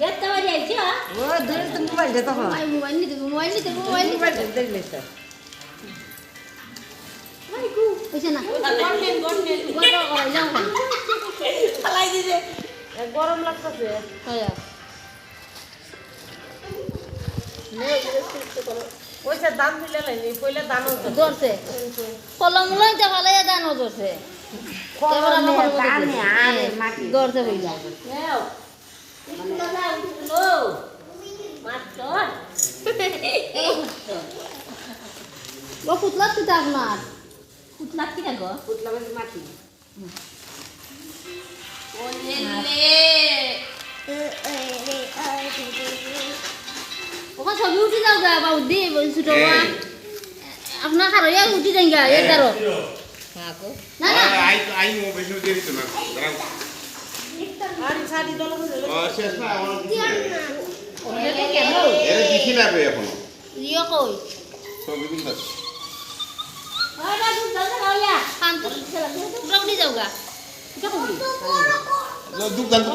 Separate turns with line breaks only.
দেখতে পারি আইছো
ও ধরে তো মোবাইলটা তখন
মোবাইল নিতে মোবাইল নিতে মোবাইল নিতে
মোবাইলটা দেখলে তো
হইছে না গল্প করাই যাও
ফালাই দিছে
গরম লাগতেছে
হ্যাঁ
পয়সা দাম দিলে লাইনি পয়লা দাম
ধরছে কলম লইতে ভালো ধরছে ধরছে বইলা ও পুতলা তো আপনার
কুতলা কি না গো
পুতলা মাটি মাটি
ওখানে ছবি উঠি যাও গা বাবু দি ছোট আপনার খারো ইয়া উঠি যাই গা এ তারো না না
আই আই মো দিয়ে দিত না
আর শাড়ি দল
ও শেষ না আমার
কেন
এর দিছি না বে এখনও?
ইয়ে কই?
সব বিভিন্ন
আছে।
দুধ দান তো।